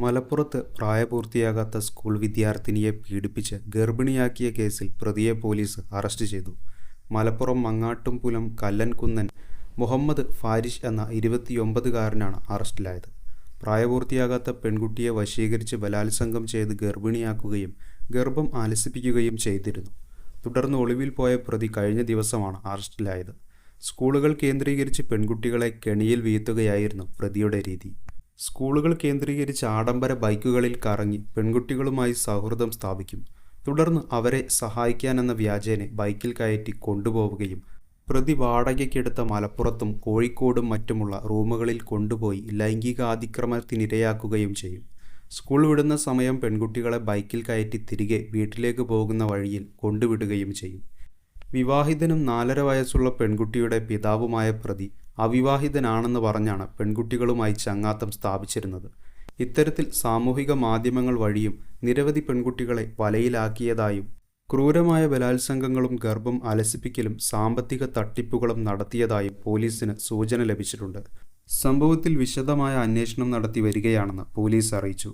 മലപ്പുറത്ത് പ്രായപൂർത്തിയാകാത്ത സ്കൂൾ വിദ്യാർത്ഥിനിയെ പീഡിപ്പിച്ച് ഗർഭിണിയാക്കിയ കേസിൽ പ്രതിയെ പോലീസ് അറസ്റ്റ് ചെയ്തു. മലപ്പുറം മങ്ങാട്ടുംപുലം കല്ലൻകുന്നൻ മുഹമ്മദ് ഫാരിഷ് എന്ന ഇരുപത്തിയൊമ്പതുകാരനാണ് അറസ്റ്റിലായത്. പ്രായപൂർത്തിയാകാത്ത പെൺകുട്ടിയെ വശീകരിച്ച് ബലാത്സംഗം ചെയ്ത് ഗർഭിണിയാക്കുകയും ഗർഭം ആലസിപ്പിക്കുകയും ചെയ്തിരുന്നു. തുടർന്ന് ഒളിവിൽ പോയ പ്രതി കഴിഞ്ഞ ദിവസമാണ് അറസ്റ്റിലായത്. സ്കൂളുകൾ കേന്ദ്രീകരിച്ച് പെൺകുട്ടികളെ കെണിയിൽ വീഴ്ത്തുകയായിരുന്നു പ്രതിയുടെ രീതി. സ്കൂളുകൾ കേന്ദ്രീകരിച്ച് ആഡംബര ബൈക്കുകളിൽ കറങ്ങി പെൺകുട്ടികളുമായി സൗഹൃദം സ്ഥാപിക്കും. തുടർന്ന് അവരെ സഹായിക്കാനെന്ന വ്യാജേനെ ബൈക്കിൽ കയറ്റി കൊണ്ടുപോവുകയും പ്രതി വാടകയ്ക്കെടുത്ത മലപ്പുറത്തും കോഴിക്കോടും മറ്റുമുള്ള റൂമുകളിൽ കൊണ്ടുപോയി ലൈംഗികാതിക്രമത്തിനിരയാക്കുകയും ചെയ്യും. സ്കൂൾ വിടുന്ന സമയം പെൺകുട്ടികളെ ബൈക്കിൽ കയറ്റി തിരികെ വീട്ടിലേക്ക് പോകുന്ന വഴിയിൽ കൊണ്ടുവിടുകയും ചെയ്യും. വിവാഹിതനും നാലര വയസ്സുള്ള പെൺകുട്ടിയുടെ പിതാവുമായ പ്രതി അവിവാഹിതനാണെന്ന് പറഞ്ഞാണ് പെൺകുട്ടികളുമായി ചങ്ങാത്തം സ്ഥാപിച്ചിരുന്നത്. ഇത്തരത്തിൽ സാമൂഹിക മാധ്യമങ്ങൾ വഴിയും നിരവധി പെൺകുട്ടികളെ വലയിലാക്കിയതായും ക്രൂരമായ ബലാത്സംഗങ്ങളും ഗർഭം അലസിപ്പിക്കലും സാമ്പത്തിക തട്ടിപ്പുകളും നടത്തിയതായും പോലീസിന് സൂചന ലഭിച്ചിട്ടുണ്ട്. സംഭവത്തിൽ വിശദമായ അന്വേഷണം നടത്തി വരികയാണെന്ന് പോലീസ് അറിയിച്ചു.